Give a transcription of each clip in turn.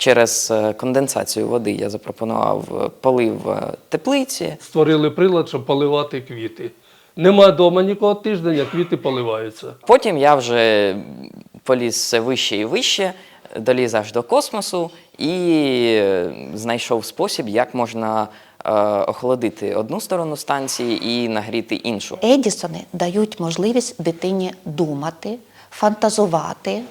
Через е, конденсацію води я запропонував е, полив е, теплиці. Створили прилад, щоб поливати квіти. Нема вдома нікого тиждень, а квіти поливаються. Потім я вже поліз все вище і вище, доліз аж до космосу і знайшов спосіб, як можна охолодити одну сторону станції і нагріти іншу. Едісони дають можливість дитині думати, фантазувати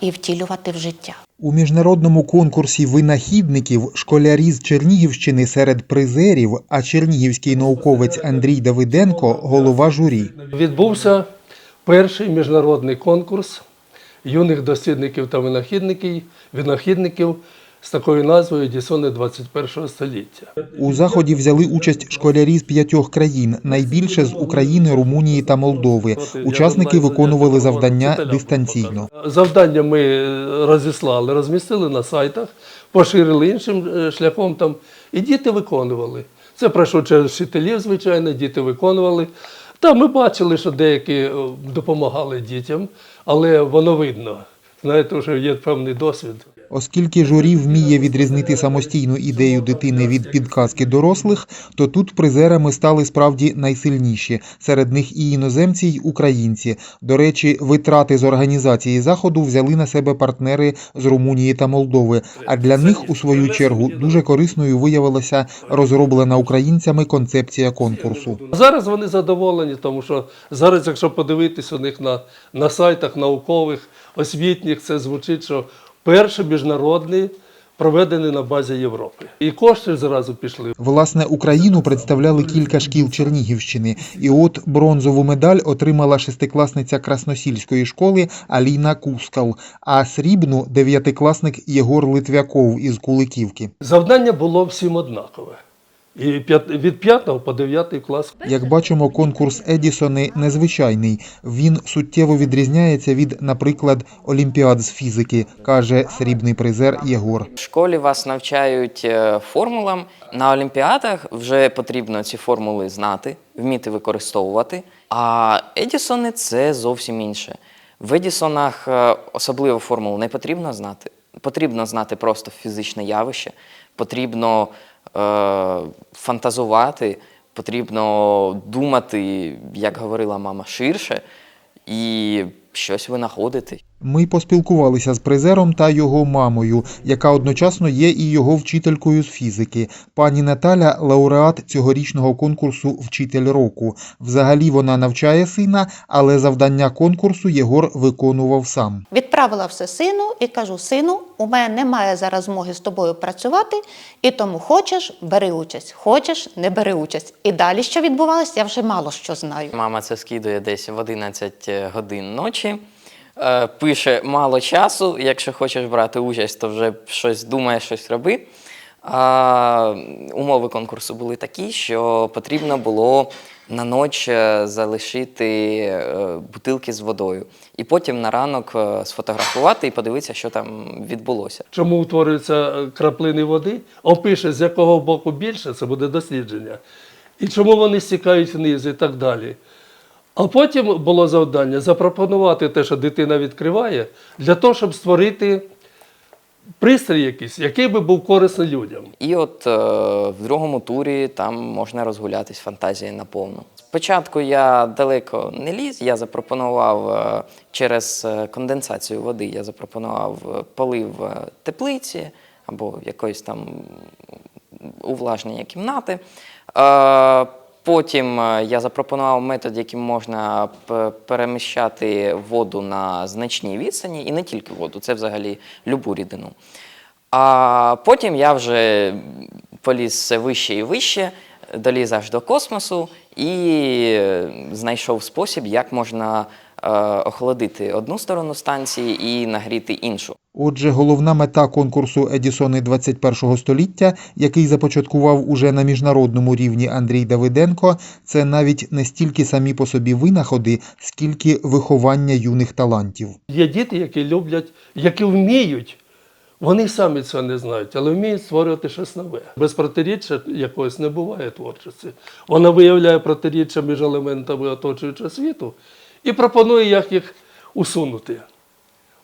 і втілювати в життя. У міжнародному конкурсі винахідників школярі з Чернігівщини серед призерів, а чернігівський науковець Андрій Давиденко голова журі. Відбувся перший міжнародний конкурс юних дослідників та винахідників, винахідників з такою назвою Едісони 21 століття. У заході взяли участь школярі з п'ятьох країн, найбільше з України, Румунії та Молдови. Учасники виконували завдання дистанційно. Завдання ми е, розіслали, розмістили на сайтах, поширили іншим е, шляхом там, і діти виконували. Це пройшло через вчителів, звичайно, діти виконували. Та ми бачили, що деякі е, допомагали дітям, але воно видно. Знаєте, вже є певний досвід. Оскільки журі вміє відрізнити самостійну ідею дитини від підказки дорослих, то тут призерами стали справді найсильніші. Серед них і іноземці, й українці. До речі, витрати з організації заходу взяли на себе партнери з Румунії та Молдови. А для них, у свою чергу, дуже корисною виявилася розроблена українцями концепція конкурсу. Зараз вони задоволені, тому що зараз, якщо подивитись у них на, на сайтах наукових, освітніх, це звучить, що перший міжнародний проведений на базі Європи. І кошти зразу пішли. Власне, Україну представляли кілька шкіл Чернігівщини, і от бронзову медаль отримала шестикласниця Красносільської школи Аліна Кускал, а срібну дев'ятикласник Єгор Литвяков із Куликівки. Завдання було всім однакове. І від 5 по 9 клас. Як бачимо, конкурс Едісони незвичайний. Він суттєво відрізняється від, наприклад, олімпіад з фізики, каже срібний призер Єгор. В школі вас навчають е, формулам. На олімпіадах вже потрібно ці формули знати, вміти використовувати. А Едісони це зовсім інше. В Едісонах е, особливо формул не потрібно знати. Потрібно знати просто фізичне явище, потрібно фантазувати, потрібно думати, як говорила мама, ширше і щось винаходити. Ми поспілкувалися з призером та його мамою, яка одночасно є і його вчителькою з фізики. Пані Наталя лауреат цьогорічного конкурсу Вчитель року. Взагалі вона навчає сина, але завдання конкурсу Єгор виконував сам. Відправила все сину і кажу: сину, у мене немає зараз змоги з тобою працювати, і тому хочеш, бери участь, хочеш, не бери участь. І далі, що відбувалося, я вже мало що знаю. Мама це скидує десь в 11 годин ночі. Е, Пише мало часу. Якщо хочеш брати участь, то вже щось думає, щось роби. А, умови конкурсу були такі, що потрібно було на ніч е, залишити е, бутилки з водою. І потім на ранок сфотографувати і подивитися, що там відбулося. Чому утворюються краплини води? Опише, з якого боку більше, це буде дослідження. І чому вони стікають вниз і так далі. А потім було завдання запропонувати те, що дитина відкриває, для того, щоб створити пристрій якийсь, який би був корисний людям. І от е, в другому турі там можна розгулятись фантазією наповну. Спочатку я далеко не ліз, я запропонував е, через е, конденсацію води, я запропонував е, полив теплиці або якоїсь там увлажнення кімнати. Е, Потім е, я запропонував метод, яким можна переміщати воду на значній відстані, і не тільки воду, це взагалі любу рідину. А потім я вже поліз все вище і вище, доліз аж до космосу і е, знайшов спосіб, як можна е, охолодити одну сторону станції і нагріти іншу. Отже, головна мета конкурсу Едісони 21 століття, який започаткував уже на міжнародному рівні Андрій Давиденко, це навіть не стільки самі по собі винаходи, скільки виховання юних талантів. Є діти, які люблять, які вміють. Вони самі цього не знають, але вміють створювати щось нове. Без протиріччя якогось не буває творчості. Вона виявляє протиріччя між елементами оточуючого світу і пропонує, як їх усунути.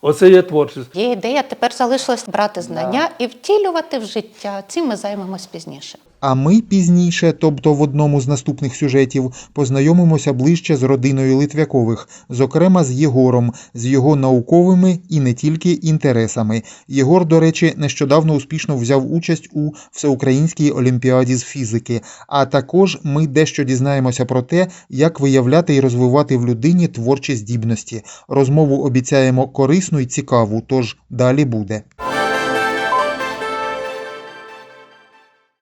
Оце є творчість. Є ідея, тепер залишилось брати знання і втілювати в життя. Цим ми займемось пізніше. А ми пізніше, тобто в одному з наступних сюжетів, познайомимося ближче з родиною Литвякових, зокрема з Єгором, з його науковими і не тільки інтересами. Єгор, до речі, нещодавно успішно взяв участь у всеукраїнській олімпіаді з фізики. А також ми дещо дізнаємося про те, як виявляти і розвивати в людині творчі здібності. Розмову обіцяємо корисну і цікаву, тож далі буде.